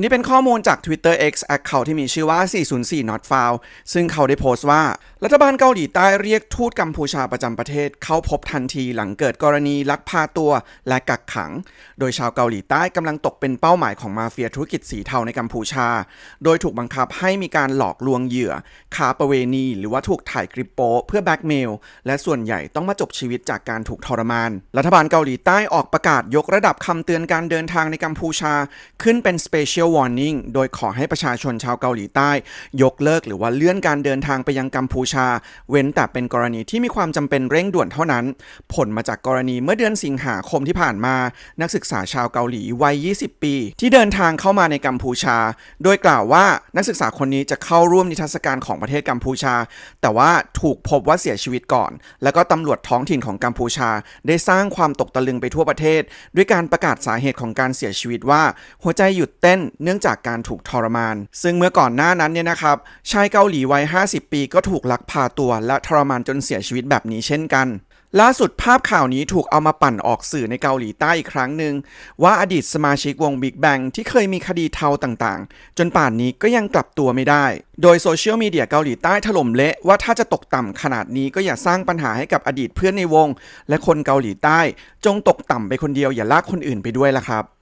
นี่เป็นข้อมูลจาก Twitter X Account ที่มีชื่อว่า 404 not found ซึ่งเขาได้โพสต์ว่า รัฐบาลเกาหลีใต้เรียกทูตกัมพูชาประจำประเทศ เข้าพบทันทีหลังเกิดกรณีลักพาตัวและกักขัง โดยชาวเกาหลีใต้กำลังตกเป็นเป้าหมายของมาเฟียธุรกิจสีเทาในกัมพูชา โดยถูกบังคับให้มีการหลอกลวงเหยื่อค้าประเวณี หรือว่าถูกถ่ายคลิปโป๊เพื่อแบล็กเมลและส่วนใหญ่ต้องมาจบชีวิตจากการถูกทรมาน รัฐบาลเกาหลีใต้ออกประกาศยกระดับคำเตือนการเดินทางในกัมพูชา ขึ้นเป็น Special Warning โดยขอให้ประชาชนชาวเกาหลีใต้ ยกเลิกหรือว่าเลื่อนการเดินทางไปยังกัมพูชา เว้นแต่เป็นกรณีที่มีความจำเป็นเร่งด่วนเท่านั้น ผลมาจากกรณีเมื่อเดือนสิงหาคมที่ผ่านมา นักศึกษาชาวเกาหลีวัย 20 ปี ที่เดินทางเข้ามาในกัมพูชา โดยกล่าวว่านักศึกษาคนนี้จะเข้าร่วมนิทรรศการของประเทศกัมพูชา แต่ว่าถูกพบว่าเสียชีวิตก่อน แล้วก็ตำรวจท้องถิ่นของกัมพูชา ได้สร้างความตกตะลึงไปทั่วประเทศ ด้วยการประกาศสาเหตุของการเสียชีวิตว่า หัวใจหยุดเต้นเนื่องจากการถูกทรมาน ซึ่งเมื่อก่อนหน้านั้นเนี่ยนะครับชายเกาหลีวัย 50 ปีก็ถูกลักพาตัวและทรมานจนเสียชีวิตแบบนี้เช่นกันล่าสุดภาพข่าวนี้ถูกเอามาปั่นออกสื่อในเกาหลีใต้อีกครั้งหนึ่ง ว่าอดีตสมาชิกวง Big Bang ที่เคยมีคดีเทาต่างๆ จนป่านนี้ก็ยังกลับตัวไม่ได้ โดยโซเชียลมีเดียเกาหลีใต้ถล่มเละว่าถ้าจะตกต่ำขนาดนี้ก็อย่าสร้างปัญหาให้กับอดีตเพื่อนในวง และคนเกาหลีใต้ จงตกต่ำไปคนเดียวอย่าลากคนอื่นไปด้วยล่ะครับ